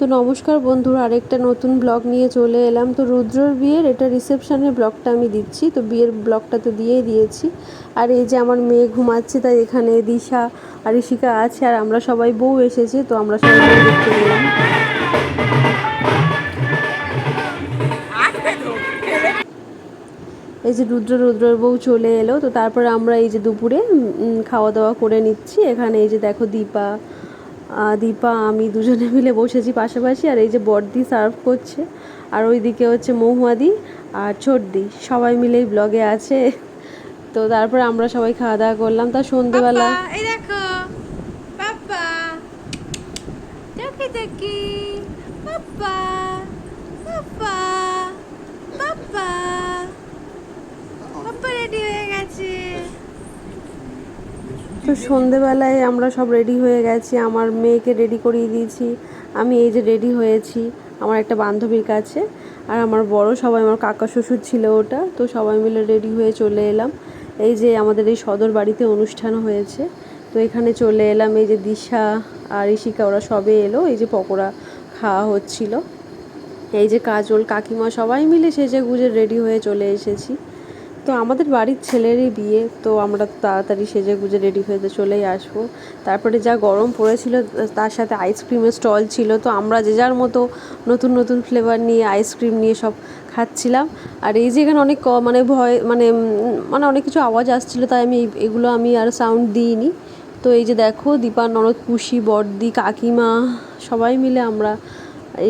তো নমস্কার বন্ধুরা, আরেকটা নতুন ব্লগ নিয়ে চলে এলাম। তো রুদ্রর বিয়ের এটা রিসেপশনের ব্লগটা আমি দিচ্ছি। তো বিয়ের ব্লগটা তো দিয়েই দিয়েছি। আর এই যে আমার মেয়ে ঘুমাচ্ছে, তাই এখানে দিশা আর ঋষিকা আছে আর আমরা সবাই বউ এসেছি, তো আমরা সবাই দেখতে গেলাম। এই যে রুদ্র, রুদ্রর বউ চলে এলো। তো তারপরে আমরা এই যে দুপুরে খাওয়া দাওয়া করে নিচ্ছি। এখানে এই যে দেখো দীপা দীপা, আমি দুজনে মিলে বসেছি পাশাপাশি, আর এই যে বড়দি সার্ভ করছে, আর ওইদিকে হচ্ছে মহুয়াদি আর ছোটদি, সবাই মিলেই ব্লগে আছে। তো তারপরে আমরা সবাই খাওয়া দাওয়া করলাম। তা সন্ধেবেলা এই দেখো দেখি দেখি পাপা পাপা রেডি হয়ে গেছে তো সন্ধেবেলায় আমরা সব রেডি হয়ে গেছি। আমার মেয়েকে রেডি করিয়ে দিয়েছি। আমি এই যে রেডি হয়েছি, আমার একটা বান্ধবীর কাছে আর আমার বড় সবাই, আমার কাকা শ্বশুর ছিল ওটা, তো সবাই মিলে রেডি হয়ে চলে এলাম। এই যে আমাদের এই সদর বাড়িতে অনুষ্ঠান হয়েছে, তো এখানে চলে এলাম। এই যে দিশা আর ঋষিকা ওরা সবে এলো। এই যে পকোড়া খাওয়া হচ্ছিল। এই যে কাজল কাকিমা সবাই মিলে সেজে গুজে রেডি হয়ে চলে এসেছি। তো আমাদের বাড়ির ছেলেরই বিয়ে, তো আমরা তাড়াতাড়ি সেজে গুজে রেডি হয়ে চলেই আসব। তারপরে যা গরম পড়েছিল, তার সাথে আইসক্রিমের স্টল ছিল, তো আমরা যে যার মতো নতুন নতুন ফ্লেভার নিয়ে আইসক্রিম নিয়ে সব খাচ্ছিলাম। আর এই যে এখানে অনেক মানে ভয় মানে মানে অনেক কিছু আওয়াজ আসছিল, তাই আমি এগুলো আমি আর সাউন্ড দিইনি। তো এই যে দেখো, দীপা, ননদ পুষি বড়দি কাকিমা, সবাই মিলে আমরা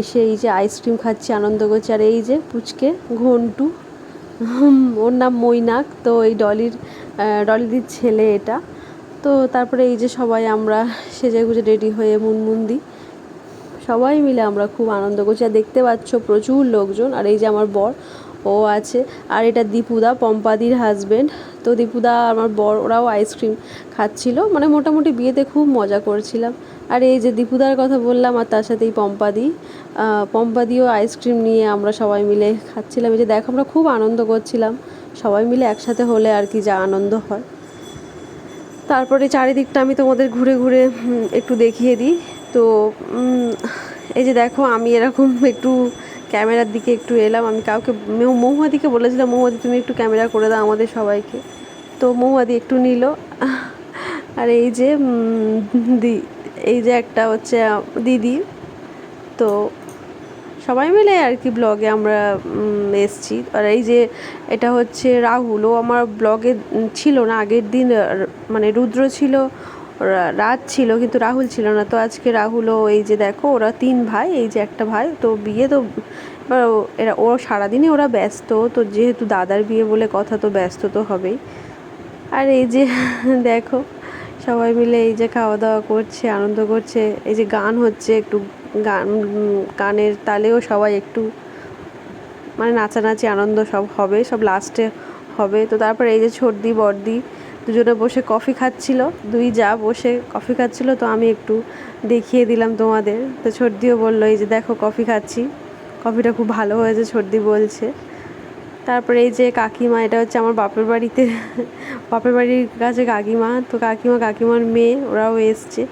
এসে এই যে আইসক্রিম খাচ্ছি, আনন্দ করছি। আর এই যে পুচকে, ঘন্টু ওর নাম মৈনাক, তো এই ডলির ডলিদির ছেলে এটা। তো তারপরে এই যে সবাই আমরা সেজে গুজে রেডি হয়ে মুনমুন্দি সবাই মিলে আমরা খুব আনন্দ করছি। আর দেখতে পাচ্ছ প্রচুর লোকজন। আর এই যে আমার বর, ও আছে। আর এটা দীপুদা, পম্পাদির হাজবেন্ড তো দীপুদা, আমার বর, ওরাও আইসক্রিম খাচ্ছিল। মানে মোটামুটি বিয়েতে খুব মজা করছিলাম। আর এই যে দীপুদার কথা বললাম আর তার সাথে এই পম্পাদি পম্পাদিও আইসক্রিম নিয়ে আমরা সবাই মিলে খাচ্ছিলাম। এই যে দেখো, আমরা খুব আনন্দ করছিলাম। সবাই মিলে একসাথে হলে আর কি যা আনন্দ হয়। তারপরে চারিদিকটা আমি তোমাদের ঘুরে ঘুরে একটু দেখিয়ে দিই। তো এই যে দেখো, আমি এরকম একটু ক্যামেরার দিকে একটু এলাম। আমি কাউকে, মৌ- মহুয়াদিকে বলেছিলাম মহুয়াদি তুমি একটু ক্যামেরা করে দাও আমাদের সবাইকে। তো মহুয়াদি একটু নিল। আর এই যে দি, এই যে একটা হচ্ছে, দিদি। তো সবাই মিলে আর কি ব্লগে আমরা এসছি। আর এই যে এটা হচ্ছে রাহুল, ও আমার ব্লগে ছিল না, আগের দিন মানে রুদ্র ছিল রাত ছিল, কিন্তু রাহুল ছিল না। তো আজকে রাহুলও এই যে দেখো, ওরা তিন ভাই, এই যে একটা ভাই। তো বিয়ে তো, এবার এরা, ও সারাদিনে ওরা ব্যস্ত, তো যেহেতু দাদার বিয়ে বলে কথা তো ব্যস্ত তো হবেই। আর এই যে, দেখো, সবাই মিলে এই যে খাওয়া দাওয়া করছে, আনন্দ করছে, এই যে গান হচ্ছে, একটু গান, গানের তালেও সবাই একটু মানে নাচানাচি, আনন্দ সব হবে, সব লাস্টে হবে। তো তারপরে এই যে ছর্দি বর্দি, দুজনে বসে কফি খাচ্ছিল, দুই যা বসে কফি খাচ্ছিল, তো আমি একটু দেখিয়ে দিলাম তোমাদের। তো ছর্দিও বলল, এই যে দেখো কফি খাচ্ছি। কফিটা খুব ভালো হয়েছে ছর্দি বলছে। তারপরে এই যে কাকিমা, এটা হচ্ছে আমার বাপের বাড়িতে, বাপের বাড়ির কাছে কাকিমা। তো কাকিমা কাকিমার মেয়ে, ওরাও এসছে।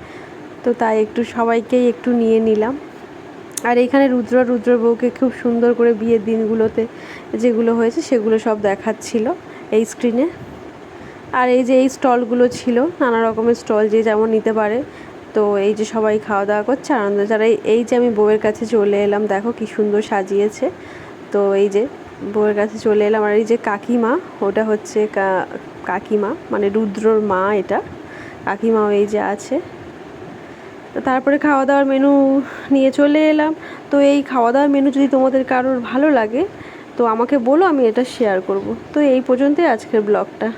তো তাই একটু সবাইকেই একটু নিয়ে নিলাম। আর এখানে রুদ্র রুদ্র বউকে খুব সুন্দর করে বিয়ের দিনগুলোতে যেগুলো হয়েছে, সেগুলো সব দেখাচ্ছিল এই স্ক্রিনে আর এই যে এই স্টলগুলো ছিল, নানা রকমের স্টল যে যেমন নিতে পারে। তো এই যে সবাই খাওয়া দাওয়া করছে আনন্দ যারা এই- যে আমি বউয়ের কাছে চলে এলাম, দেখো কি সুন্দর সাজিয়েছে। তো এই যে বউয়ের কাছে চলে এলাম আর এই যে কাকিমা, ওটা হচ্ছে কাকিমা মানে রুদ্রর মা এটা। কাকিমাও এই যে আছে। তো তারপরে খাওয়া দাওয়ার মেনু নিয়ে চলে এলাম। তো এই খাওয়া দাওয়ার মেনু যদি তোমাদের কারোর ভালো লাগে, তো আমাকে বলো, আমি এটা শেয়ার করব। তো এই পর্যন্তই আজকের ব্লগটা